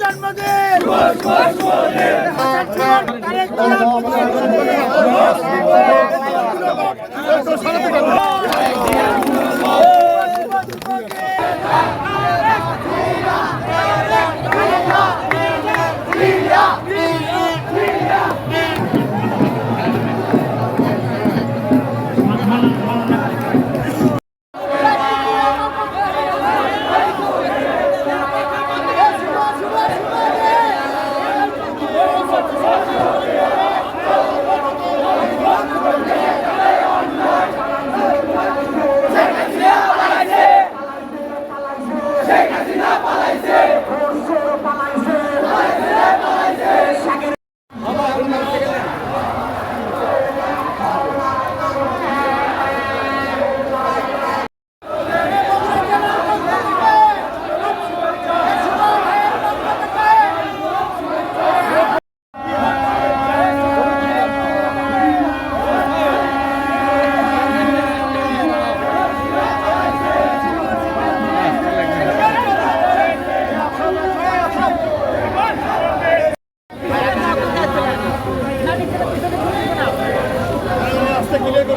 জন্মদিন ছাত্র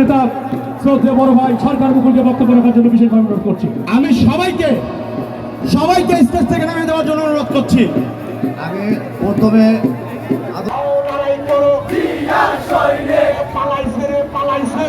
নেতা শ্রদ্ধেয় বড় ভাই সরকার মুকুলকে বক্তব্য রাখার জন্য বিশেষভাবে অনুরোধ করছি। আমি সবাইকে সবাইকে স্টেজ থেকে নামিয়ে দেওয়ার জন্য অনুরোধ করছি। আমি প্রথমে পালাইছে পালাইছে।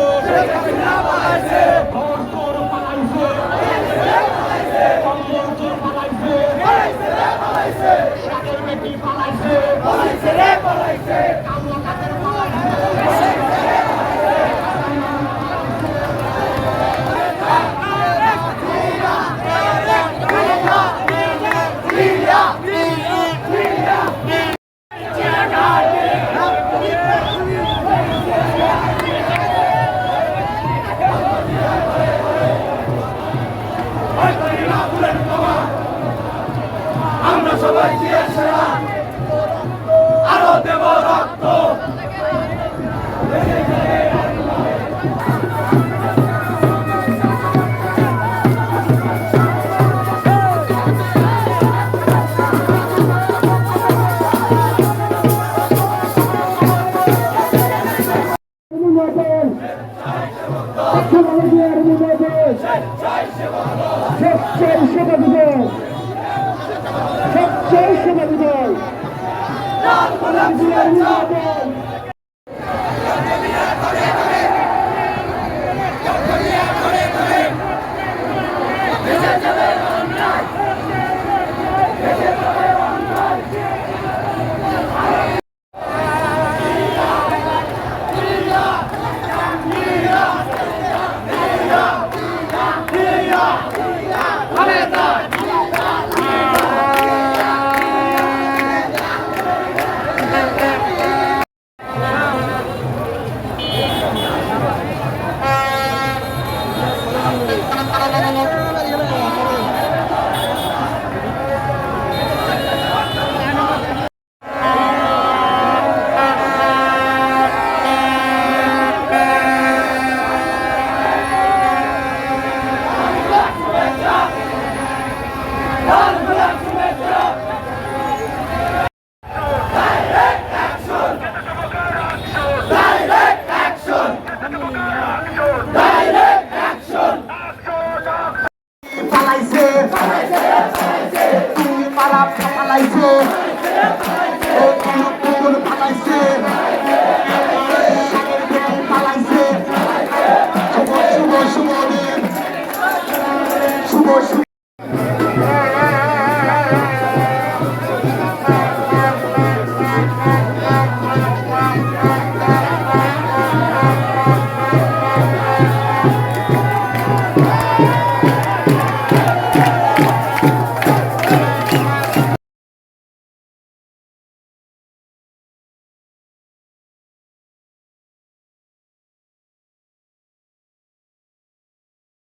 সমাজ